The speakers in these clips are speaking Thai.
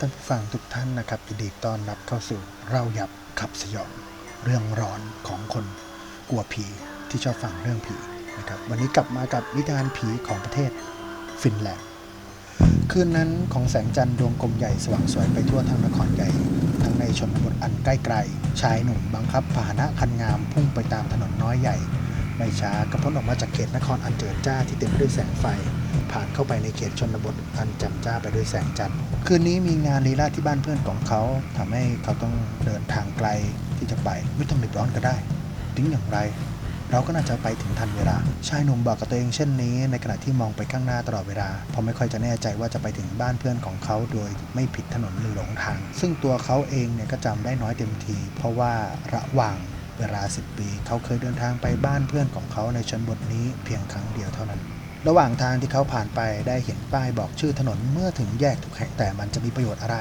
ท่านผู้ฟังทุกท่านนะครับยินดีต้อนรับเข้าสู่เราหยับขับสยองเรื่องร้อนของคนกลัวผีที่ชอบฟังเรื่องผีนะครับวันนี้กลับมากับนิทานผีของประเทศฟินแลนด์คืนนั้นของแสงจันทร์ดวงกลมใหญ่สว่างสวยไปทั่วทั้งนครใหญ่ ทั้งในชนบทอันใกล้ไกลชายหนุ่มบังคับพาหนะคันงามพุ่งไปตามถนนน้อยใหญ่ ไม่ช้าก็พ้นออกมาจากเขตนครอันเจิดจ้าที่เต็มไปด้วยแสงไฟ ผ่านเข้าไปในเขตชนบทอันจ่มจ้าไปด้วยแสงจันทร์คืนนี้มีงานลีลาที่บ้านเพื่อนของเขาทำให้เขาต้องเดินทางไกลที่จะไปไม่ต้องรีบร้อนก็ได้ ถึงอย่างไร เราก็น่าจะไปถึงทันเวลา ชายหนุ่มบอกกับตัวเองเช่นนี้ ในขณะที่มองไปข้างหน้าตลอดเวลาเพราะไม่ค่อยจะแน่ใจว่าจะไปถึงบ้านเพื่อนของเขาโดยไม่ผิดถนนหรือหลงทาง ซึ่งตัวเขาเองเนี่ยก็จำได้น้อยเต็มที เพราะว่าระหว่าง เวลา 10 ปี เขาเคยเดินทางไปบ้านเพื่อนของเขาในชนบทนี้เพียงครั้งเดียวเท่านั้น ระหว่างทางที่เขาผ่านไปได้เห็นป้ายบอกชื่อถนนเมื่อถึงแยกทุกแห่งแต่มันจะมีประโยชน์อะไร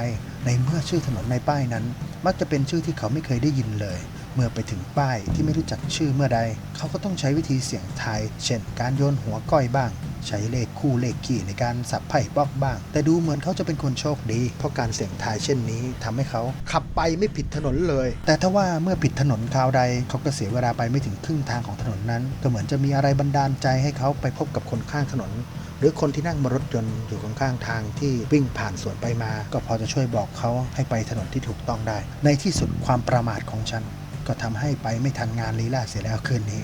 ในเมื่อชื่อถนนในป้ายนั้น มักจะเป็นชื่อที่เขาไม่เคยได้ยินเลย เมื่อไปถึงป้ายที่ไม่รู้จักชื่อเมื่อใด เขาก็ต้องใช้วิธีเสี่ยงทาย เช่น การโยนหัวก้อยบ้าง ใช้เลขคู่เลขขี่ในการสับไพ่บอกบ้าง แต่ดูเหมือนเขาจะเป็นคนโชคดี เพราะการเสี่ยงทายเช่นนี้ทำให้เขาขับไปไม่ผิดถนนเลย แต่ถ้าว่าเมื่อผิดถนนคราวใด เขาก็เสียเวลาไปไม่ถึงครึ่งทางของถนนนั้น ก็เหมือนจะมีอะไรบันดาลใจให้เขาไปพบกับคนข้างถนนหรือคนที่นั่งบนรถยนต์อยู่ข้างๆทางที่วิ่งผ่านสวนไปมา ก็พอจะช่วยบอกเขาให้ไปถนนที่ถูกต้องได้ ในที่สุดความประมาทของฉัน ก็ทำให้ไปไม่ทันงานลีลาเสียแล้วคืนนี้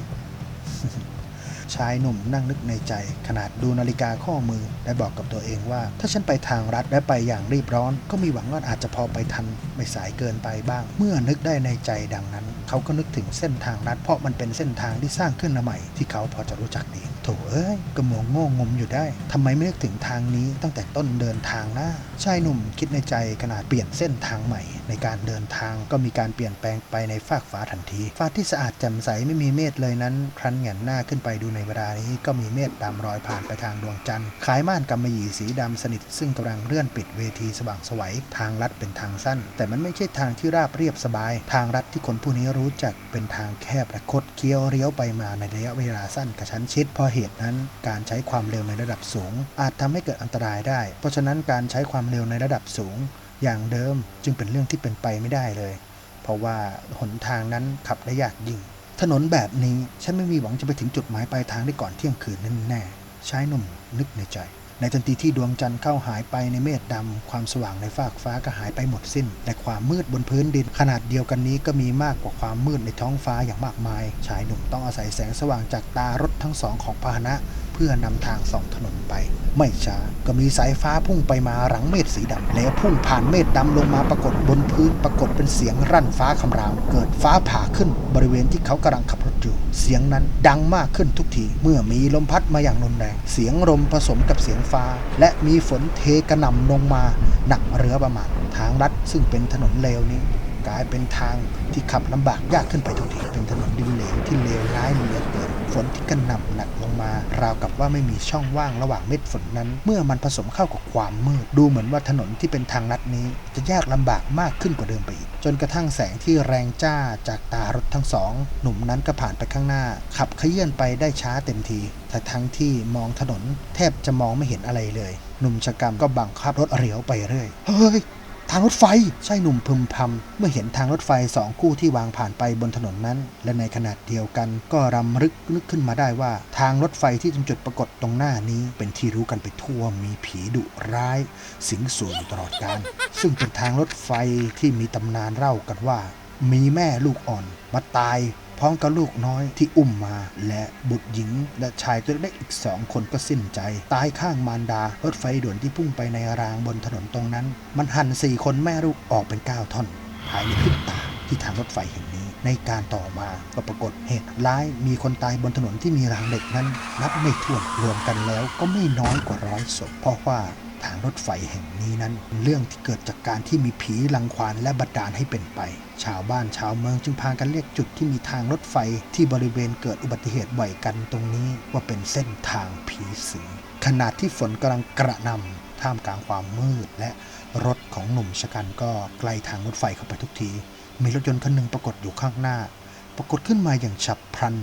ชายหนุ่มนั่งนึกในใจ ขนาดดูนาฬิกาข้อมือและบอกกับตัวเองว่า ถ้าฉันไปทางรัฐและไปอย่างรีบร้อน ก็มีหวังว่าอาจจะพอไปทันไม่สายเกินไปบ้าง เมื่อนึกได้ในใจดังนั้น เขาก็นึกถึงเส้นทางรัฐเพราะมันเป็นเส้นทางที่สร้างขึ้นมาใหม่ที่เขาพอจะรู้จักดีโถเอ้ยก็มองโง่งมอยู่ได้ทำไมไม่นึกถึงทางนี้ตั้งแต่ต้นเดินทางนะชายหนุ่มคิดในใจขนาดเปลี่ยนเส้นทางใหม่ ในการเดินทางก็มีการเปลี่ยนแปลงไปในฟากฟ้าทันทีฟ้าที่สะอาดแจ่มใสไม่มีเมฆเลยนั้น ครั้นแหงนหน้าขึ้นไปดูในเวลานี้ก็มีเมฆดำรอยผ่านไปทางดวงจันทร์ขายม่านกำมะหยี่สีดำสนิท ซึ่งกำลังเลื่อนปิดเวทีสว่างสวัยทางลัดเป็นทางสั้น แต่มันไม่ใช่ทางที่ราบเรียบสบาย ทางลัดที่คนผู้นี้รู้จักเป็นทางแคบและคดเคี้ยวเลี้ยวไปมาในระยะเวลาสั้นกระชั้นชิดพราะเหตุนั้นการใช้ความเร็วในระดับสูง อาจทำให้เกิดอันตรายได้ เพราะฉะนั้นการใช้ความเร็วในระดับสูง อย่างเดิมจึงเป็นเรื่องที่เป็นไปไม่ได้เลย เพราะว่าหนทางนั้นขับได้ยากยิ่ง ถนนแบบนี้ฉันไม่มีหวังจะไปถึงจุดหมายปลายทางได้ก่อนเที่ยงคืนแน่ๆชายหนุ่มนึกในใจ ในทันทีที่ดวงจันทร์เข้าหายไปในเมฆดำความสว่างในฟากฟ้าก็หายไปหมดสิ้น และความมืดบนพื้นดินขนาดเดียวกันนี้ก็มีมากกว่าความมืดในท้องฟ้าอย่างมากมาย ชายหนุ่มต้องอาศัยแสงสว่างจากตารถทั้งสองของพาหนะ เพื่อนำทางส่องถนนไป ไม่ช้าก็มีสายฟ้าพุ่งไปมาหลังเมฆสีดำแล้วพุ่งผ่านเมฆดำลงมาปรากฏบนพื้นปรากฏเป็นเสียงรั่นฟ้าคำราม เกิดฟ้าผ่าขึ้นบริเวณที่เขากำลังขับรถอยู่ เสียงนั้นดังมากขึ้นทุกที เมื่อมีลมพัดมาอย่างรุนแรง เสียงลมผสมกับเสียงฟ้า และมีฝนเทกระหน่ำลงมา หนักเรือประมาณ ทางลัดซึ่งเป็นถนนเลวนี้ กลายเป็นทางที่ขับลำบากยากขึ้นไปทุกทีเป็นถนนดินเหลวที่เลวร้ายเหลือเกินฝนที่กระหน่ำหนักลงมา ราวกับว่าไม่มีช่องว่างระหว่างเม็ดฝนนั้น เมื่อมันผสมเข้ากับความมืด ดูเหมือนว่าถนนที่เป็นทางลัดนี้ จะยากลำบากมากขึ้นกว่าเดิมไปอีก จนกระทั่งแสงที่แรงจ้าจากตารถทั้งสอง หนุ่มนั้นก็ผ่านไปข้างหน้า ขับเขยื่นไปได้ช้าเต็มทีแต่ทั้งที่มองถนนแทบจะมองไม่เห็นอะไรเลย หนุ่มชะกรรมก็บังคับรถเลี้ยวไปเรื่อยเฮ้ยางรถไฟใช่หนุ่มพึมพำเมื่อเห็นทางรถไฟสองคู่ที่วางผ่านไปบนถนนนั้น และในขณะเดียวกันก็รำลึกนึกขึ้นมาได้ว่า ทางรถไฟที่จุดปรากฏตรงหน้านี้ เป็นที่รู้กันไปทั่วมีผีดุร้าย สิงสู่อยู่ตลอดกาลซึ่งเป็นทางรถไฟที่มีตำนานเล่ากันว่า มีแม่ลูกอ่อนมาตาย ร้อมกับลูกน้อยที่อุ้มมา และบุตรหญิงและชายตัวเล็กอีกสองคนก็สิ้นใจ ตายข้างมารดา รถไฟด่วนที่พุ่งไปในรางบนถนนตรงนั้น มันหั่นสี่คนแม่ลูกออกเป็นเก้าท่อนภายในพริบตาที่ทางรถไฟแห่งนี้ ในการต่อมาก็ปรากฏเหตุร้ายมีคนตายบนถนนที่มีรางเหล็กนั้น นับไม่ถ้วนรวมกันแล้วก็ไม่น้อยกว่าร้อยศพเพราะว่า ทางรถไฟแห่งนี้นั้นเป็นเรื่องที่เกิดจากการที่มีผีรังควานและบันดาลให้เป็นไป ชาวบ้านชาวเมืองจึงพากันเรียกจุดที่มีทางรถไฟที่บริเวณเกิดอุบัติเหตุบ่อยกันตรงนี้ว่าเป็นเส้นทางผีสิงขณะที่ฝนกำลังกระหน่ำท่ามกลางความมืดและรถของหนุ่มชะกันก็ใกล้ทางรถไฟเข้าไปทุกที มีรถยนต์คันหนึ่งปรากฏอยู่ข้างหน้า ปรากฏขึ้นมาอย่างฉับพลัน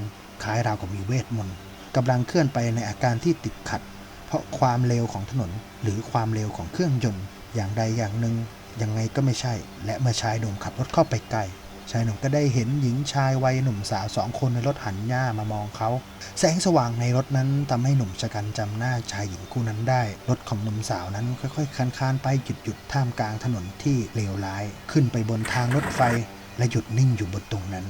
คล้ายราวกับมีเวทมนต์กำลังเคลื่อนไปในอาการที่ติดขัด เพราะความเร็วของถนน หรือความเร็วของเครื่องยนต์ อย่างใดอย่างหนึ่งยังไงก็ไม่ใช่ และเมื่อชายหนุ่มขับรถเข้าไปใกล้ชายหนุ่มก็ได้เห็นหญิงชายวัยหนุ่มสาวสองคนในรถหันหน้ามามองเขา แสงสว่างในรถนั้นทำให้หนุ่มชะกันจำหน้าชายหญิงคู่นั้นได้ รถของหนุ่มสาวนั้นค่อยๆคานคานๆไปหยุดหยุดท่ามกลางถนนที่เลวร้าย ขึ้นไปบนทางรถไฟ และหยุดนิ่งอยู่บนตรงนั้น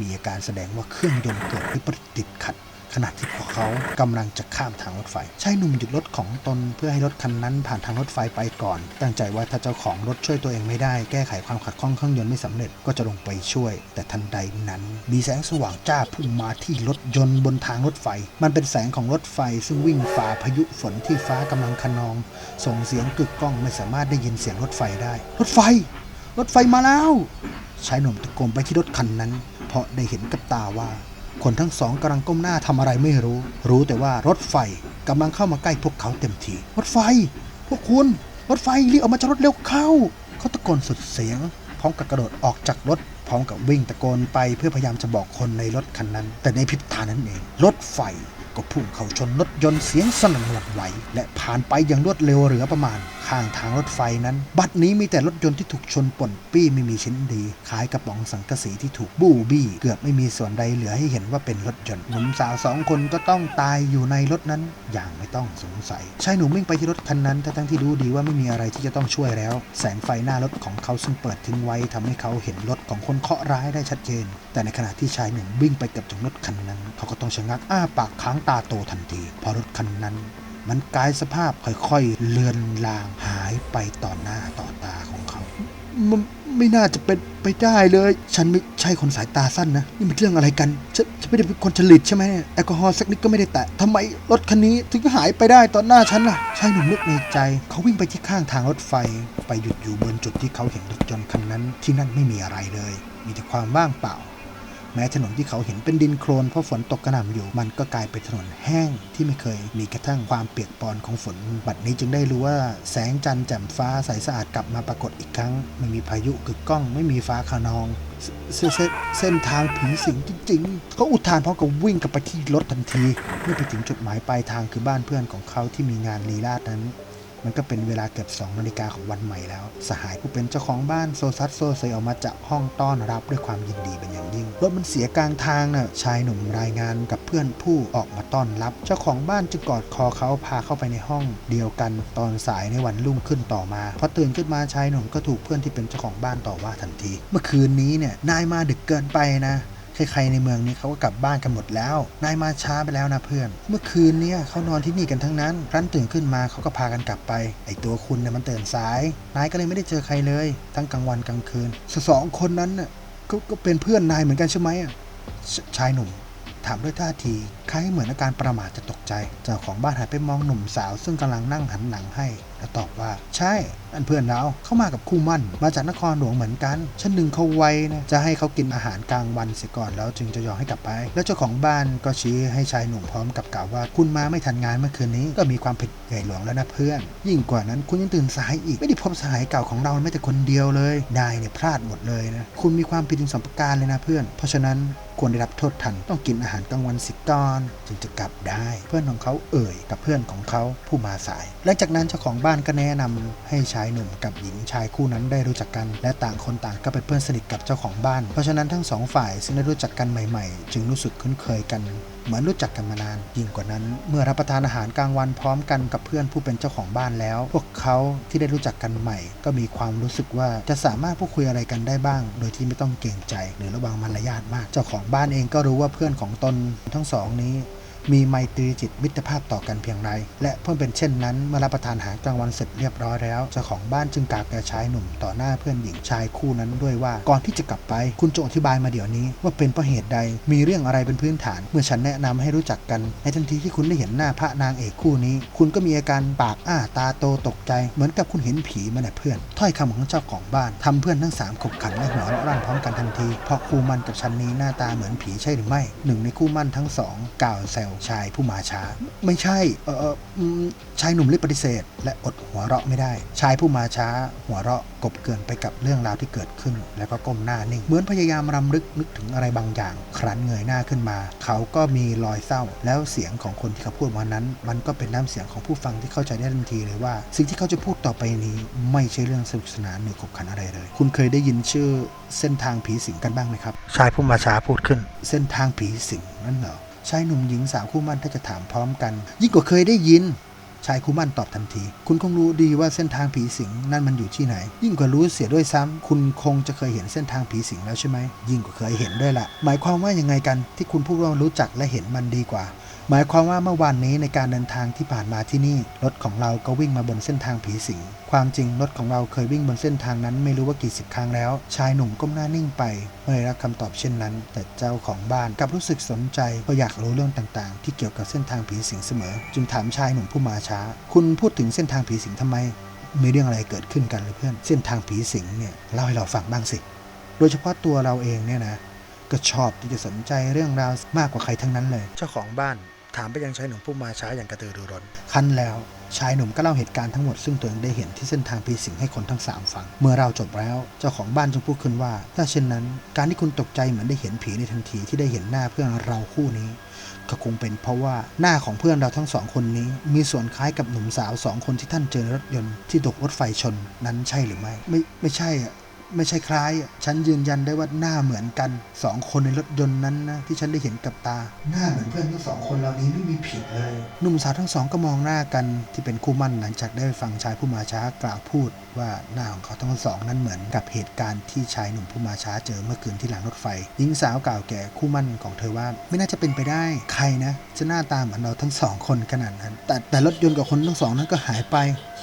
มีอาการแสดงว่าเครื่องยนต์เกิดวิปริตติดขัด ขณะที่พวกเขากำลังจะข้ามทางรถไฟชายหนุ่มหยุดรถของตนเพื่อให้รถคันนั้นผ่านทางรถไฟไปก่อน ตั้งใจว่าถ้าเจ้าของรถช่วยตัวเองไม่ได้ แก้ไขความขัดข้องเครื่องยนต์ไม่สำเร็จก็จะลงไปช่วย แต่ทันใดนั้น มีแสงสว่างจ้าพุ่งมาที่รถยนต์บนทางรถไฟ มันเป็นแสงของรถไฟซึ่งวิ่งฝ่าพายุฝนที่ฟ้ากำลังคะนอง ส่งเสียงกึกก้องไม่สามารถได้ยินเสียงรถไฟได้ รถไฟ รถไฟมาแล้วชายหนุ่มตะโกนไปที่รถคันนั้น เพราะได้เห็นกับตาว่า คนทั้งสองกำลังก้มหน้าทำอะไรไม่รู้ รู้แต่ว่ารถไฟกำลังเข้ามาใกล้พวกเขาเต็มที รถไฟ พวกคุณ รถไฟรีบออกมาจากรถเร็วเข้า เขาตะโกนสุดเสียง พร้อมกับกระโดดออกจากรถ พร้อมกับวิ่งตะโกนไปเพื่อพยายามจะบอกคนในรถคันนั้น แต่ในพริบตานั้นเอง รถไฟ ก็พุ่งเข้าชนรถยนต์เสียงสนั่นหวั่นไหว และผ่านไปอย่างรวดเร็วเหลือประมาณ ข้างทางรถไฟนั้น บัดนี้มีแต่รถยนต์ที่ถูกชนป่นปี้ไม่มีชิ้นดีคล้ายกระป๋องสังกะสีที่ถูกบู้บี้ เกือบไม่มีส่วนใดเหลือให้เห็นว่าเป็นรถยนต์หนุ่มสาวสองคนก็ต้องตายอยู่ในรถนั้น อย่างไม่ต้องสงสัยชายหนุ่มวิ่งไปที่รถคันนั้นทั้งที่รู้ดีว่าไม่มีอะไรที่จะต้องช่วยแล้ว แสงไฟหน้ารถของเขาซึ่งเปิดทิ้งไว้ทำให้เขาเห็นรถของคนเคาะร้ายได้ชัดเจน แต่ในขณะที่ชายหนุ่มวิ่งไปกับถึงรถคันนั้น เขาก็ต้องชะงักอ้าปากค้างตาโตทันทีพราะรถคันนั้น มันกลายสภาพค่อยๆ เลือนลางหายไปต่อหน้าต่อตาของเขา มันไม่น่าจะเป็นไปได้เลย ฉันไม่ใช่คนสายตาสั้นนะ นี่มันเรื่องอะไรกัน ฉันฉันไม่ได้เป็นคนฉลิดใช่ไหมแอลกอฮอล์สักนิดก็ไม่ได้แตะทำไมรถคันนี้ถึงหายไปได้ตอนหน้าฉันล่ะชายหนุ่มนึกในใจ เขาวิ่งไปที่ข้างทางรถไฟ ไปหยุดอยู่บนจุดที่เขาเห็นรถยนต์คันนั้น ที่นั่นไม่มีอะไรเลย มีแต่ความว่างเปล่า แม้ถนนที่เขาเห็นเป็นดินโคลนเพราะฝนตกกระหน่ำอยู่ มันก็กลายเป็นถนนแห้งที่ไม่เคยมีกระทั่งความเปียกปอนของฝน บัดนี้จึงได้รู้ว่าแสงจันทร์แจ่มฟ้าใสสะอาดกลับมาปรากฏอีกครั้ง ไม่มีพายุกึกก้อง ไม่มีฟ้าขนองเส,ส,ส,ส้นทางผีสิงจริงๆเขาอุทานพร้อมกับวิ่งกลับไปที่รถทันที เมื่อไปถึงจุดหมายปลายทางคือบ้านเพื่อนของเขาที่มีงานลีลาดนั้น มันก็เป็นเวลาเกือบ2นาฬิกาของวันใหม่แล้ว สหายผู้เป็นเจ้าของบ้านโซซัสโซเซออกมาจากห้องต้อนรับด้วยความยินดีเป็นอย่างยิ่ง รถมันเสียกลางทางน่ะชายหนุ่มรายงานกับเพื่อนผู้ออกมาต้อนรับ เจ้าของบ้านจึงกอดคอเขาพาเข้าไปในห้องเดียวกันตอนสายในวันรุ่งขึ้นต่อมาพอตื่นขึ้นมาชายหนุ่มก็ถูกเพื่อนที่เป็นเจ้าของบ้านต่อว่าทันที เมื่อคืนนี้เนี่ยนายมาดึกเกินไปนะ ใครๆในเมืองนี้เขาก็กลับบ้านกันหมดแล้ว นายมาช้าไปแล้วนะเพื่อน เมื่อคืนเนี้เขานอนที่นี่กันทั้งนั้นครั้นตื่นขึ้นมาเขาก็พากันกลับไป ไอตัวคุณเนี่ยมันตื่นสาย นายก็เลยไม่ได้เจอใครเลย ทั้งกลางวันกลางคืนสสองคนนั้นน่ะก็ก็เป็นเพื่อนนายเหมือนกันใช่ไหมอะชายหนุ่มถามด้วยท่าทีคล้ายเหมือนอาการประมาทจะตกใจ เจ้าของบ้านหันไปมองหนุ่มสาว ซึ่งกำลังนั่งหันหลังให้ แล้วตอบว่าใช่ อันเพื่อนเราเข้ามากับคู่มั่น มาจากนครหลวงเหมือนกัน ฉันดึงเขาไว้นะจะให้เขากินอาหารกลางวันเสียก่อนแล้วจึงจะยอมให้กลับไป แล้วเจ้าของบ้านก็ชี้ให้ชายหนุ่มพร้อมกับกล่าวว่า คุณมาไม่ทันงานเมื่อคืนนี้ก็มีความผิดใหญ่หลวงแล้วนะเพื่อน ยิ่งกว่านั้นคุณยังตื่นสายอีกไม่ได้พบสหายเก่าของเราแม้แต่คนเดียวเลยนายเนี่ยพลาดหมดเลยนะคุณมีความผิดถึงสองประการเลยนะเพื่อน เพราะฉะนั้นควรได้รับโทษทันต้องกินอาหารกลางวันสิก่อนจึงจะกลับได้ เพื่อนของเขาเอ่ยกับเพื่อนของเขาผู้มาสายหลังจากนั้นเจ้าของบ้านก็แนะนำให้ชายหนุ่มกับหญิงชายคู่นั้นได้รู้จักกัน และต่างคนต่างก็เป็นเพื่อนสนิทกับเจ้าของบ้าน เพราะฉะนั้นทั้งสองฝ่ายซึ่งได้รู้จักกันใหม่ๆ จึงรู้สึกคุ้นเคยกัน เหมือนรู้จักกันมานาน ยิ่งกว่านั้น เมื่อรับประทานอาหารกลางวันพร้อมกันกับเพื่อนผู้เป็นเจ้าของบ้านแล้ว พวกเขาที่ได้รู้จักกันใหม่ ก็มีความรู้สึกว่าจะสามารถพูดคุยอะไรกันได้บ้าง โดยที่ไม่ต้องเกรงใจ หรือระวังมารยาทมาก เจ้าของบ้านเองก็รู้ว่าเพื่อนของตนทั้งสองนี้ มีไมตรีจิตมิตรภาพต่อกันเพียงไร และเพิ่งเป็นเช่นนั้นเมื่อรับประทานอาหารกลางวันเสร็จเรียบร้อยแล้วเจ้าของบ้านจึงกล่าวแก่ชายหนุ่มต่อหน้าเพื่อนหญิงชายคู่นั้นด้วยว่า ก่อนที่จะกลับไป คุณจงอธิบายมาเดี๋ยวนี้ ว่าเป็นเพราะเหตุใดมีเรื่องอะไรเป็นพื้นฐาน เมื่อฉันแนะนำให้รู้จักกัน ในทันทีที่คุณได้เห็นหน้าพระนางเอกคู่นี้ คุณก็มีอาการปากอ้าตาโตตกใจ เหมือนกับคุณเห็นผีมาเนี่ยเพื่อน ถ้อยคำของเจ้าของบ้านทำเพื่อนทั้งสามขบขันและหัวเราะร่างพร้อมกันทันทีเพราะคู่มั่นกับชันนี้หน้าตาเหมือนผีใช่หรือไม่หนึ่งในคู่มั่นทั้งสองกล่าวแซวชายผู้มาช้า ไม่ใช่เออเอ่ออืมชายหนุ่มรีบปฏิเสธ และอดหัวเราะไม่ได้ ชายผู้มาช้า หัวเราะกบเกลื่อนไปกับเรื่องราวที่เกิดขึ้น แล้วก็ก้มหน้านิ่งเหมือนพยายามรำลึกนึกถึงอะไรบางอย่าง ครั้นเงยหน้าขึ้นมา เขาก็มีรอยเศร้า แล้วเสียงของคนที่เขาพูดวันนั้น มันก็เป็นน้ำเสียงของผู้ฟังที่เข้าใจได้ทันทีเลยว่า สิ่งที่เขาจะพูดต่อไปนี้ ไม่ใช่เรื่องสนุกสนานหรือขบขันอะไรเลย คุณเคยได้ยินชื่อเส้นทางผีสิงกันบ้างไหมครับ ชายผู้มาช้าพูดขึ้น เส้นทางผีสิงนั่นเหรอ ชายหนุ่มหญิงสาวคู่มั่นถ้าจะถามพร้อมกัน ยิ่งกว่าเคยได้ยิน ชายคู่มั่นตอบทันที คุณคงรู้ดีว่าเส้นทางผีสิงนั่นมันอยู่ที่ไหน ยิ่งกว่ารู้เสียด้วยซ้ำคุณคงจะเคยเห็นเส้นทางผีสิงแล้วใช่ไหมยิ่งกว่าเคยเห็นด้วยละหมายความว่ายังไงกันที่คุณพูดว่ารู้จักและเห็นมันดีกว่า หมายความว่าเมื่อวานนี้ในการเดินทางที่ผ่านมาที่นี่รถของเราก็วิ่งมาบนเส้นทางผีสิง ความจริงรถของเราเคยวิ่งบนเส้นทางนั้นไม่รู้ว่ากี่สิบครั้งแล้ว ชายหนุ่มก้มหน้านิ่งไปเมื่อได้รับคำตอบเช่นนั้น แต่เจ้าของบ้านกลับรู้สึกสนใจเพราะอยากรู้เรื่องต่างๆ ที่เกี่ยวกับเส้นทางผีสิงเสมอ จึงถามชายหนุ่มผู้มาช้า คุณพูดถึงเส้นทางผีสิงทำไม มีเรื่องอะไรเกิดขึ้นกันหรือเพื่อน เส้นทางผีสิงเนี่ยเล่าให้เราฟังบ้างสิ โดยเฉพาะตัวเราเองเนี่ยนะก็ชอบที่จะสนใจเรื่องราวมากกว่าใครทั้งนั้นเลย เจ้าของบ้าน ถามไปยังชายหนุ่มผู้มาช้าอย่างกระตือรือร้นคันแล้วชายหนุ่มก็เล่าเหตุการณ์ทั้งหมดซึ่งตัวเองได้เห็นที่เส้นทางผีสิงให้คนทั้งสามฟัง เมื่อเราจบแล้ว เจ้าของบ้านจึงพูดขึ้นว่า ถ้าเช่นนั้น การที่คุณตกใจเหมือนได้เห็นผีในทันทีที่ได้เห็นหน้าเพื่อนเราคู่นี้ ก็คงเป็นเพราะว่าหน้าของเพื่อนเราทั้งสองคนนี้ มีส่วนคล้ายกับหนุ่มสาวสองคนที่ท่านเจอรถยนต์ที่ตกรถไฟชนนั้นใช่หรือไม่ ไม่ไม่ใช่อะ ไม่ใช่คล้ายอะฉันยืนยันได้ว่าหน้าเหมือนกันสองคนในรถยนต์นั้นนะที่ฉันได้เห็นกับตา หน้าเหมือนเพื่อนทั้งสองคนเหล่านี้ไม่มีผิดเลยหนุ่มสาวทั้งสองก็มองหน้ากันที่เป็นคู่มั่นหลังจากได้ฟังชายผู้มาช้ากล่าวพูด ว่าหน้าของเขาทั้งสองนั้นเหมือนกับเหตุการณ์ที่ชายหนุ่มผู้มาช้าเจอเมื่อคืนที่หลังรถไฟหญิงสาวกล่าวแก่คู่มั่นของเธอว่า ไม่น่าจะเป็นไปได้ใครนะ จะหน้าตาเหมือนเราทั้งสองคนขนาดนั้น แต่แต่รถยนต์กับคนทั้งสองนั้นก็หายไป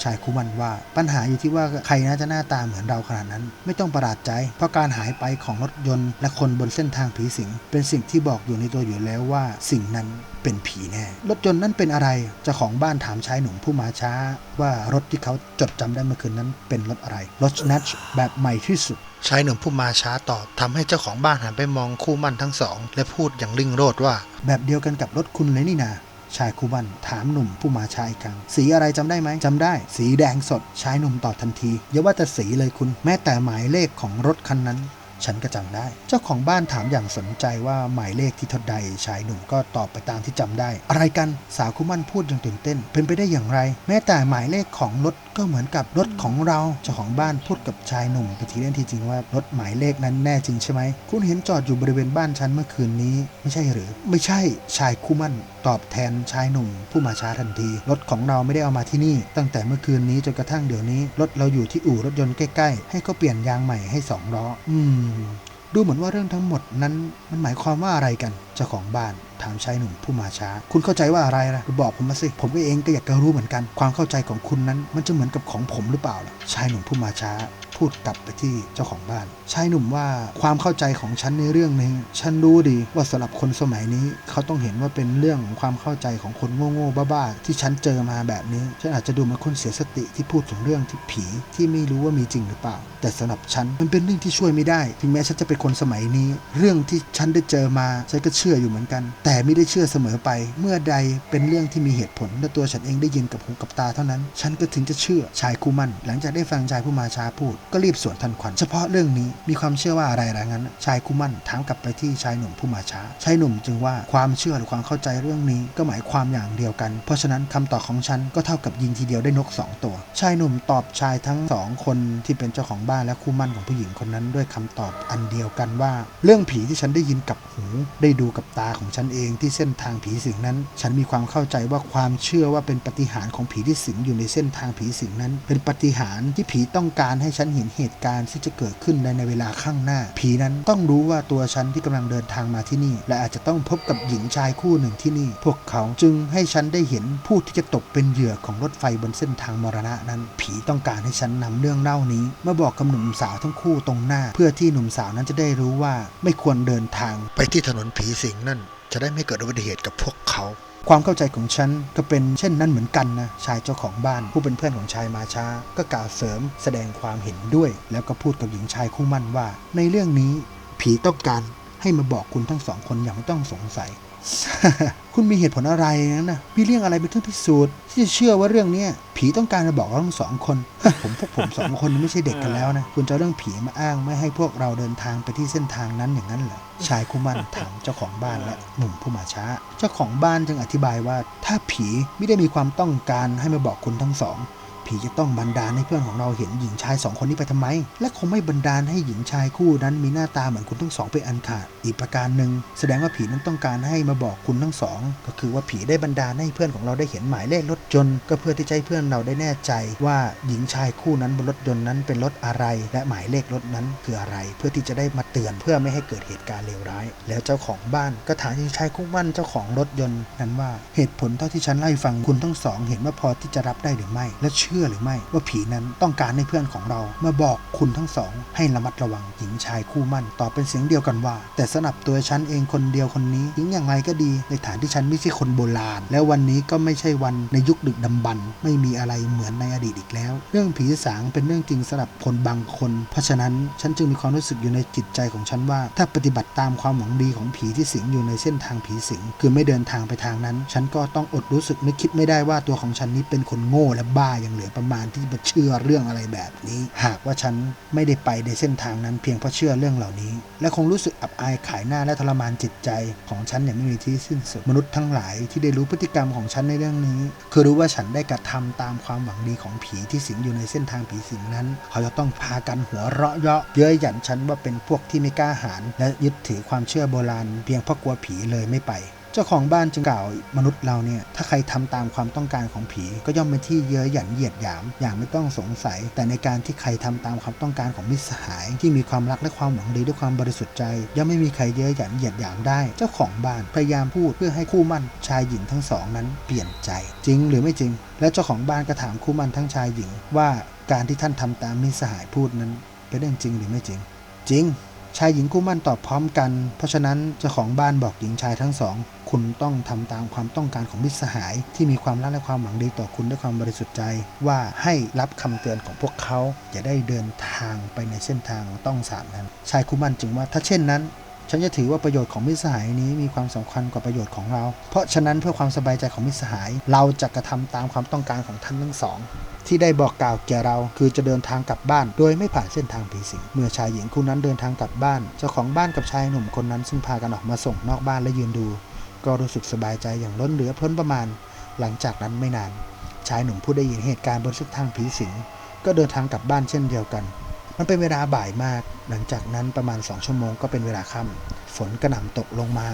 ชายคู่มันว่า ปัญหาอยู่ที่ว่าใครน่าจะหน้าตาเหมือนเราขนาดนั้น ไม่ต้องประหลาดใจ เพราะการหายไปของรถยนต์และคนบนเส้นทางผีสิง เป็นสิ่งที่บอกอยู่ในตัวอยู่แล้วว่า สิ่งนั้นเป็นผีแน่ รถยนต์นั้นเป็นอะไรเจ้าของบ้านถามชายหนุ่มผู้มาช้า ว่ารถที่เขาจดจำได้เมื่อคืนนั้นเป็นรถอะไร รถนัชแบบใหม่ที่สุดชายหนุ่มผู้มาช้าตอบทำให้เจ้าของบ้านหันไปมองคู่มั่นทั้งสอง และพูดอย่างลิ่งโรดว่า แบบเดียวกันกับรถคุณเลยนี่นา ชายคู่มั่นถามหนุ่มผู้มาชาอีกครั้งสีอะไรจำได้ไหมจำได้ สีแดงสดชายหนุ่มตอบทันทีอย่าว่าแต่สีเลยคุณ แม้แต่หมายเลขของรถคันนั้นฉันก็จำได้ เจ้าของบ้านถามอย่างสนใจว่าหมายเลขที่เท่าใด ชายหนุ่มก็ตอบไปตามที่จำได้ อะไรกัน สาวคูมั่นพูดอย่างตื่นเต้น เป็นไปได้อย่างไร แม้แต่หมายเลขของรถก็เหมือนกับรถของเรา เจ้าของบ้านพูดกับชายหนุ่มไปทีเล่นทีจริงว่ารถหมายเลขนั้นแน่จริงใช่ไหม คุณเห็นจอดอยู่บริเวณบ้านฉันเมื่อคืนนี้ ไม่ใช่หรือ ไม่ใช่ ชายคูมั่นตอบแทนชายหนุ่มผู้มาช้าทันที รถของเราไม่ได้เอามาที่นี่ ตั้งแต่เมื่อคืนนี้จนกระทั่งเดี๋ยวนี้ รถเราอยู่ที่อู่รถยนต์ใกล้ๆ ให้เขาเปลี่ยนยางใหม่ให้สองล้อ อืม ดูเหมือนว่าเรื่องทั้งหมดนั้น มันหมายความว่าอะไรกัน เจ้าของบ้านถามชายหนุ่มผู้มาช้า คุณเข้าใจว่าอะไรล่ะบอกผมมาสิ ผมก็เองก็อยากจะรู้เหมือนกัน ความเข้าใจของคุณนั้น มันจะเหมือนกับของผมหรือเปล่าล่ะ ชายหนุ่มผู้มาช้า พูดกลับไปที่เจ้าของบ้าน ชายหนุ่มว่าความเข้าใจของฉันในเรื่องนี้ ฉันรู้ดีว่าสำหรับคนสมัยนี้ เขาต้องเห็นว่าเป็นเรื่องของความเข้าใจของคนโง่ๆบ้าๆที่ฉันเจอมาแบบนี้ ฉันอาจจะดูเหมือนคนเสียสติที่พูดถึงเรื่องที่ผีที่ไม่รู้ว่ามีจริงหรือเปล่าแต่สำหรับฉันมันเป็นเรื่องที่ช่วยไม่ได้ ถึงแม้ฉันจะเป็นคนสมัยนี้ เรื่องที่ฉันได้เจอมาฉันก็เชื่ออยู่เหมือนกัน แต่ไม่ได้เชื่อเสมอไป เมื่อใดเป็นเรื่องที่มีเหตุผลและตัวฉันเองได้ยินกับหูกับตาเท่านั้น ฉันก็ถึงจะเชื่อชายคู่มั่น หลังจากได้ฟังชายผู้มาช้าพูด ก็รีบสวนทันควัน เฉพาะเรื่องนี้มีความเชื่อว่าอะไรหรืองั้น ชายคู่มั่นถามกลับไปที่ชายหนุ่มผู้มาช้า ชายหนุ่มจึงว่าความเชื่อหรือความเข้าใจเรื่องนี้ก็หมายความอย่างเดียวกัน เพราะฉะนั้นคำตอบของฉันก็เท่ากับยิงทีเดียวได้นกสองตัว ชายหนุ่มตอบชายทั้งสองคนที่เป็นเจ้าของบ้านและคู่มั่นของผู้หญิงคนนั้นด้วยคำตอบอันเดียวกันว่า เรื่องผีที่ฉันได้ยินกับหู ได้ดูกับตาของฉันเองที่เส้นทางผีสิงนั้น ฉันมีความเข้าใจว่าความเชื่อว่าเป็นปฏิหารของผีที่สิงอยู่ในเส้นทางผีสิงนั้น เป็นปฏิหารที่ผีต้องการให้ฉันเห็นเหตุการณ์ที่จะเกิดขึ้นในในเวลาข้างหน้า ผีนั้นต้องรู้ว่าตัวฉันที่กำลังเดินทางมาที่นี่ และอาจจะต้องพบกับหญิงชายคู่หนึ่งที่นี่ พวกเขาจึงให้ฉันได้เห็นผู้ที่จะตกเป็นเหยื่อของรถไฟบนเส้นทางมรณะนั้น ผีต้องการให้ฉันนำเรื่องเล่านี้มาบอกกับหนุ่มสาวทั้งคู่ตรงหน้า เพื่อที่หนุ่มสาวนั้นจะได้รู้ว่าไม่ควรเดินทาง ไปที่ถนนผีสิงนั่น จะได้ไม่เกิดอุบัติเหตุกับพวกเขาความเข้าใจของฉันก็เป็นเช่นนั้นเหมือนกันนะชายเจ้าของบ้านผู้เป็นเพื่อนของชายมาช้า ก็กล่าวเสริมแสดงความเห็นด้วย แล้วก็พูดกับหญิงชายคู่มั่นว่า ในเรื่องนี้ ผีต้องการให้มาบอกคุณทั้งสองคนอย่างไม่ต้องสงสัย คุณมีเหตุผลอะไรนั้นนะมีเรื่องอะไรเป็นเครื่องพิสูจน์ที่จะเชื่อว่าเรื่องเนี้ยผีต้องการจะบอกเราทั้งสองคน ผมพวกผมสองคนไม่ใช่เด็กกันแล้วนะ คุณจะเรื่องผีมาอ้างไม่ให้พวกเราเดินทางไปที่เส้นทางนั้นอย่างนั้นเหรอชายคู่มั่นถามเจ้าของบ้านและหนุ่มผู้มาช้า เจ้าของบ้านจึงอธิบายว่า ถ้าผีไม่ได้มีความต้องการให้มาบอกคุณทั้งสอง ผีจะต้องบันดาลให้เพื่อนของเราเห็นหญิงชายสองคนนี้ไปทำไม และคงไม่บันดาลให้หญิงชายคู่นั้นมีหน้าตาเหมือนคุณทั้งสองเป็นอันขาด อีกประการหนึ่งแสดงว่าผีนั้นต้องการให้มาบอกคุณทั้งสอง ก็คือว่าผีได้บันดาลให้เพื่อนของเราได้เห็นหมายเลขรถยนต์ก็เพื่อที่จะให้เพื่อนเราได้แน่ใจว่าหญิงชายคู่นั้นบนรถยนต์นั้นเป็นรถอะไร และหมายเลขรถนั้นคืออะไร เพื่อที่จะได้มาเตือนเพื่อไม่ให้เกิดเหตุการณ์เลวร้าย แล้วเจ้าของบ้านก็ถามหญิงชายคู่มั่นเจ้าของรถยนต์นั้นว่าเหตุผลเท่าที่ฉันไล่าให้ฟังคุณทั้งสอง เห็นว่าพอที่จะรับได้หรือไม่และเชื่อหรือไม่ว่าผีนั้นต้องการให้เพื่อนของเรามาบอกคุณทั้งสอง ให้ระมัดระวังหญิงชายคู่มั่นตอบเป็นเสียงเดียวกันว่า แต่สำหรับตัวฉันเองคนเดียวคนนี้ถึงอย่างไรก็ดีในฐานที่ฉันไม่ใช่คนโบราณ และวันนี้ก็ไม่ใช่วันในยุคดึกดำบรรพ์ไม่มีอะไรเหมือนในอดีตอีกแล้ว เรื่องผีสางเป็นเรื่องจริงสำหรับคนบางคน เพราะฉะนั้นฉันจึงมีความรู้สึกอยู่ในจิตใจของฉันว่า ถ้าปฏิบัติตามความหวังดีของผีที่สิงอยู่ในเส้นทางผีสิง คือไม่เดินทางไปทางนั้น ฉันก็ต้องอดรู้สึกนึกคิดไม่ได้ว่าตัวของฉันนี้เป็นคนโง่และบ้าอย่างเหลือประมาณที่จะเชื่อเรื่องอะไรแบบนี้ หากว่าฉันไม่ได้ไปในเส้นทางนั้นเพียงเพราะเชื่อเรื่องเหล่านี้ และคงรู้สึกอับอายขายหน้าและทรมานจิตใจของฉันอย่างไม่มีที่สิ้นสุดมนุษย์ทั้งหลายที่ได้รู้พฤติกรรมของฉันในเรื่องนี้ คือรู้ว่าฉันได้กระทำตามความหวังดีของผีที่สิงอยู่ในเส้นทางผีสิงนั้น เขาจะต้องพากันหัวเราะเยาะเย้ยหยันฉันว่าเป็นพวกที่ไม่กล้าหาญและยึดถือความเชื่อโบราณ เพียงเพราะกลัวผีเลยไม่ไปเจ้าของบ้านจึงกล่าวมนุษย์เราเนี่ยถ้าใครทำตามความต้องการของผี ก็ย่อมเป็นที่เย้ยหยันเหยียดหยาม อย่างไม่ต้องสงสัย แต่ในการที่ใครทำตามความต้องการของมิตรสหาย ที่มีความรักและความหวังดีด้วยความบริสุทธิ์ใจ ย่อมไม่มีใครเย้ยหยันเหยียดหยามได้ เจ้าของบ้านพยายามพูดเพื่อให้คู่มั่นชายหญิงทั้งสองนั้นเปลี่ยนใจ จริงหรือไม่จริง และเจ้าของบ้านก็ถามคู่มั่นทั้งชายหญิง ว่าการที่ท่านทำตามมิตรสหายพูดนั้นเป็นเรื่องจริงหรือไม่จริง จริง ชายหญิงคู่มั่นตอบพร้อมกัน เพราะฉะนั้นเจ้าของบ้านบอกหญิงชายทั้งสอง คุณต้องทำตามความต้องการของมิตรสหาย ที่มีความรักและความหวังดีต่อคุณด้วยความบริสุทธิ์ใจ ว่าให้รับคำเตือนของพวกเขาอย่าได้เดินทางไปในเส้นทางต้องสามนั้น ชายคูมันจึงว่าถ้าเช่นนั้น ฉันจะถือว่าประโยชน์ของมิตรสหายนี้มีความสำคัญกว่าประโยชน์ของเรา เพราะฉะนั้นเพื่อความสบายใจของมิตรสหาย เราจะกระทำตามความต้องการของท่านทั้งสองที่ได้บอกกล่าวแก่เราคือจะเดินทางกลับบ้าน โดยไม่ผ่านเส้นทางผีสิง เมื่อชายหญิงคู่นั้นเดินทางกลับบ้าน เจ้าของบ้านกับชายหนุ่มคนนั้นซึ่งพากันออกมาส่งนอกบ้านและยืนดู ก็รู้สึกสบายใจอย่างล้นเหลือพ้นประมาณ หลังจากนั้นไม่นาน ชายหนุ่มผู้ได้ยินเหตุการณ์บนเส้นทางผีสิง ก็เดินทางกลับบ้านเช่นเดียวกัน มันเป็นเวลาบ่ายมาก หลังจากนั้นประมาณสองชั่วโมงก็เป็นเวลาค่ำฝนกระหน่ำตกลงมา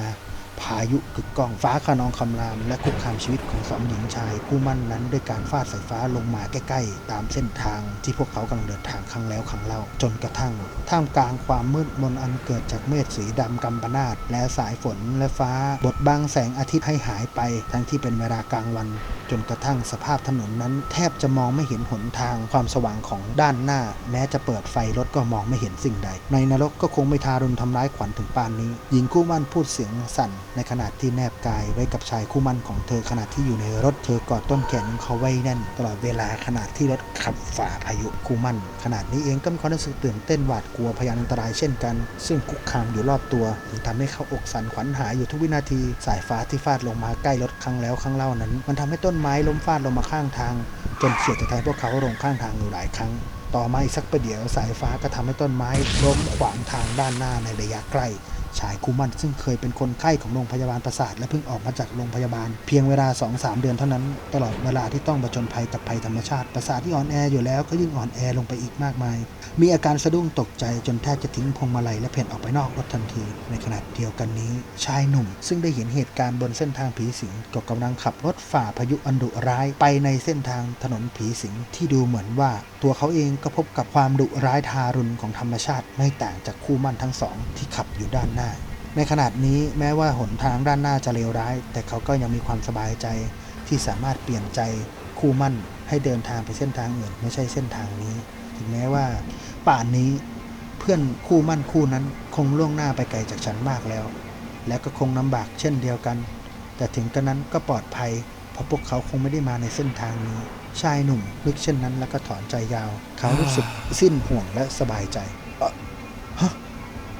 พายุกึกก้องฟ้าขนองคำราม และคุกคามชีวิตของสองหญิงชายคู่มั่นนั้นด้วยการฟาดสายฟ้าลงมาใกล้ๆ ตามเส้นทางที่พวกเขากำลังเดินทางครั้งแล้วครั้งเล่า จนกระทั่ง ท่ามกลางความมืดมนอันเกิดจากเมฆสีดำกำปนาตและสายฝนและฟ้าบดบังแสงอาทิตย์ให้หายไป ทั้งที่เป็นเวลากลางวัน จนกระทั่งสภาพถนนนั้น แทบจะมองไม่เห็นหนทางความสว่างของด้านหน้า แม้จะเปิดไฟรถก็มองไม่เห็นสิ่งใด ในนรกก็คงไม่ทารุณทำร้ายขวัญถึงปานนี้ หญิงคู่มั่นพูดเสียงสั่น ในขณะที่แนบกายไว้กับชายคู่มั่นของเธอขณะที่อยู่ในรถเธอกอดต้นแขนของเขาไว้แน่น ตลอดเวลาขณะที่รถขับฝ่าพายุคู่มั่นขนาดนี้เองก็มีความรู้สึกตื่นเต้นหวาดกลัวพยานอันตรายเช่นกัน ซึ่งคุกคามอยู่รอบตัวถึงทำให้เขาอกสั่นขวัญหายอยู่ทุกวินาที สายฟ้าที่ฟาดลงมาใกล้รถครั้งแล้วครั้งเล่านั้น มันทำให้ต้นไม้ล้มฟาดลงมาข้างทาง จนเฉียดจะทำให้พวกเขาลงข้างทางอยู่หลายครั้งต่อมาอีกสักประเดี๋ยวสายฟ้าก็ทำให้ต้นไม้ล้มขวางทางด้านหน้าในระยะใกล้ ชายคู่มั่นซึ่งเคยเป็นคนไข้ของโรงพยาบาลประสาทและเพิ่งออกมาจากโรงพยาบาล เพียงเวลา 2-3 เดือนเท่านั้น ตลอดเวลาที่ต้องประจนภัยกับภัยธรรมชาติประสาทที่อ่อนแออยู่แล้วก็ยิ่งอ่อนแอลงไปอีกมากมาย มีอาการสะดุ้งตกใจจนแทบจะทิ้งพวงมาลัยและเพ่นออกไปนอกรถทันที ในขณะเดียวกันนี้ ชายหนุ่ม ซึ่งได้เห็นเหตุการณ์บนเส้นทางผีสิงก็กำลังขับรถฝ่าพายุอันดุร้ายไปในเส้นทางถนนผีสิงที่ดูเหมือนว่า ตัวเขาเองก็พบกับความดุร้ายทารุณของธรรมชาติ ไม่ต่างจากคู่มั่นทั้งสองที่ขับอยู่ด้านหน้าในขณะนี้แม้ว่าหนทางด้านหน้าจะเลวร้าย แต่เขาก็ยังมีความสบายใจที่สามารถเปลี่ยนใจคู่มั่นให้เดินทางไปเส้นทางอื่น ไม่ใช่เส้นทางนี้ ถึงแม้ว่า ป่านนี้เพื่อนคู่มั่นคู่นั้นคงล่วงหน้าไปไกลจากฉันมากแล้ว และก็คงลำบากเช่นเดียวกัน แต่ถึงกระนั้นก็ปลอดภัย เพราะพวกเขาคงไม่ได้มาในเส้นทางนี้ ชายหนุ่มนึกเช่นนั้นแล้วก็ถอนใจยาว เขารู้สึกสิ้นห่วงและสบายใจเออฮะ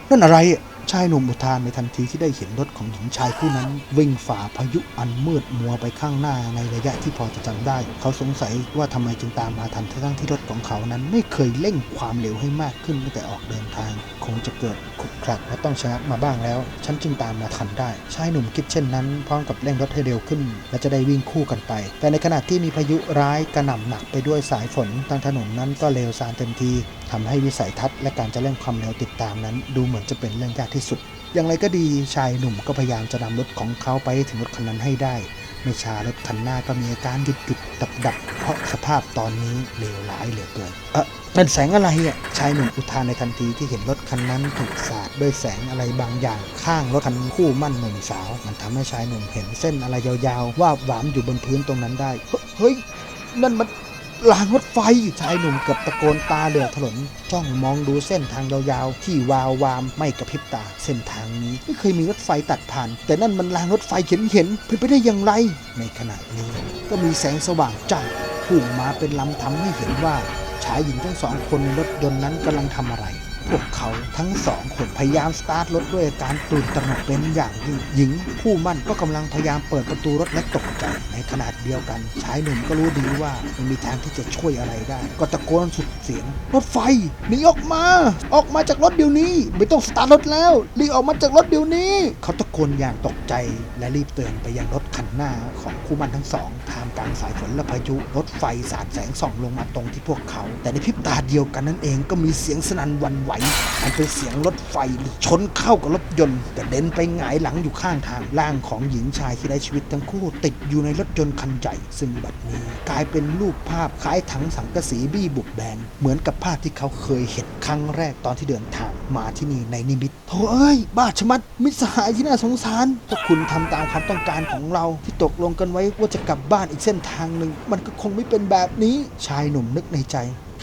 นั่นอะไรอะ ชายหนุ่มอุทานในทันทีที่ได้เห็นรถของหญิงชายผู้นั้น วิ่งฝ่าพายุอันมืดมัวไปข้างหน้าในระยะที่พอจะจำได้ เขาสงสัยว่าทำไมจึงตามมาทันทั้งที่รถของเขานั้นไม่เคยเร่งความเร็วให้มากขึ้นตั้งแต่ออกเดินทาง คงจะเกิดขุกขลักและต้องชะงักมาบ้างแล้ว ฉันจึงตามมาทันได้ ชายหนุ่มคิดเช่นนั้นพร้อมกับเร่งรถให้เร็วขึ้น และจะได้วิ่งคู่กันไป แต่ในขณะที่มีพายุร้ายกระหน่ำหนักไปด้วยสายฝนทางถนนนั้นก็เลวทรามเต็มทีทำให้วิสัยทัศน์และการจะเร่งความเร็วติดตามนั้น ดูเหมือนจะเป็นเรื่องยากที่สุด อย่างไรก็ดีชายหนุ่มก็พยายามจะนำรถของเขาไปถึงรถคันนั้นให้ได้ ไม่ช้า รถคันหน้าก็มีอาการหยุดหยุดดับดับเพราะสภาพตอนนี้เลวร้ายเหลือเกินเออเป็นแสงอะไรอะชายหนุ่มอุทานในทันทีที่เห็นรถคันนั้นถูกสาดด้วยแสงอะไรบางอย่าง ข้างรถคันคู่มั่นหนุ่มสาว มันทำให้ชายหนุ่มเห็นเส้นอะไรยาวๆ ว่าบหวามอยู่บนพื้นตรงนั้นได้ เฮ้ยนั่นมัน รางรถไฟชายหนุ่มเกือบตะโกนตาเหลือกถลนจ้องมองดูเส้นทางยาวๆ ที่วาววามไม่กระพริบตา เส้นทางนี้ไม่เคยมีรถไฟตัดผ่าน แต่นั่นมันรางรถไฟเห็นเห็นๆเป็นไปได้อย่างไร ในขณะนี้ ก็มีแสงสว่างจ้าพุ่งมาเป็นลำทำให้เห็นว่าชายหญิงทั้งสองคนในรถยนต์นั้นกำลังทำอะไร พวกเขาทั้งสองคนพยายามสตาร์ทรถด้วยการตื่นตระหนกเป็นอย่างยิ่งหญิงคู่มั่นก็กำลังพยายามเปิดประตูรถและตกใจในขณะเดียวกันชายหนุ่มก็รู้ดีว่าไม่มีทางที่จะช่วยอะไรได้ ก็ตะโกนสุดเสียง รถไฟหนีออกมา ออกมาจากรถเดี๋ยวนี้ ไม่ต้องสตาร์ทรถแล้วรีบออกมาจากรถเดี๋ยวนี้ เขาตะโกนอย่างตกใจและรีบเตือนไปยังรถคันหน้าของคู่มั่นทั้งสองท่ามกลางสายฝนและพายุรถไฟสาดแสงส่องลงมาตรงที่พวกเขา แต่ในพริบตาเดียวกันนั่นเองก็มีเสียงสนั่นหวันไหวมันเป็นเสียงรถไฟชนเข้ากับรถยนต์กระเด็นไปหงายหลังอยู่ข้างทางร่างของหญิงชายที่ได้ชีวิตทั้งคู่ ติดอยู่ในรถยนต์คันใหญ่ซึ่งบัดนี้กลายเป็นรูปภาพคล้ายถังสังกะสีบี้บุบแบนเหมือนกับภาพที่เขาเคยเห็นครั้งแรกตอนที่เดินทางมาที่นี่ในนิมิตโธ่เอ้ย บ้าชะมัด มิตรสหายที่น่าสงสารถ้าคุณทำตามความต้องการของเราที่ตกลงกันไว้ว่าจะกลับบ้านอีกเส้นทางหนึ่งมันก็คงไม่เป็นแบบนี้ชายหนุ่มนึกในใจ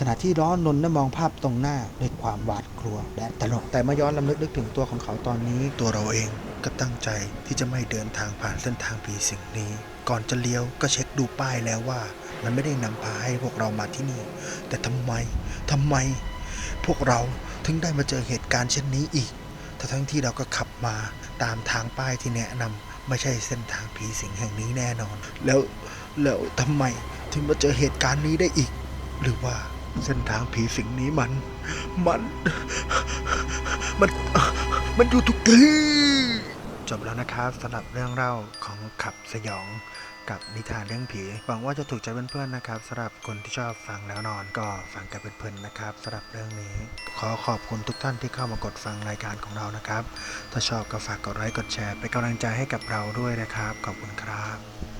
ขณะที่ร้อนนนท์ได้มองภาพตรงหน้าด้วยความหวาดกลัวและตลกแต่มาย้อนลำลึกนึกถึงตัวของเขาตอนนี้ ตัวเราเองก็ตั้งใจที่จะไม่เดินทางผ่านเส้นทางผีสิงนี้ ก่อนจะเลี้ยวก็เช็คดูป้ายแล้วว่า มันไม่ได้นำพาให้พวกเรามาที่นี่ แต่ทำไมทำไม พวกเราถึงได้มาเจอเหตุการณ์เช่นนี้อีกทั้งทั้งที่เราก็ขับมาตามทางป้ายที่แนะนำไม่ใช่เส้นทางผีสิงแห่งนี้แน่นอน แล้วแล้วทำไมถึงมาเจอเหตุการณ์นี้ได้อีก หรือว่า เส้นทางผีสิงนี้มัน มัน มัน มันอยู่ทุกที่ จบแล้วนะครับสำหรับเรื่องเล่าของขับสยองกับนิทานเรื่องผี หวังว่าจะถูกใจเพื่อนๆนะครับสำหรับคนที่ชอบฟังแล้วนอนก็ฟังกันเพลินๆนะครับสำหรับเรื่องนี้ ขอขอบคุณทุกท่านที่เข้ามากดฟังรายการของเรานะครับ ถ้าชอบก็ฝากกดไลค์กดแชร์เป็นกำลังใจให้กับเราด้วยนะครับ ขอบคุณครับ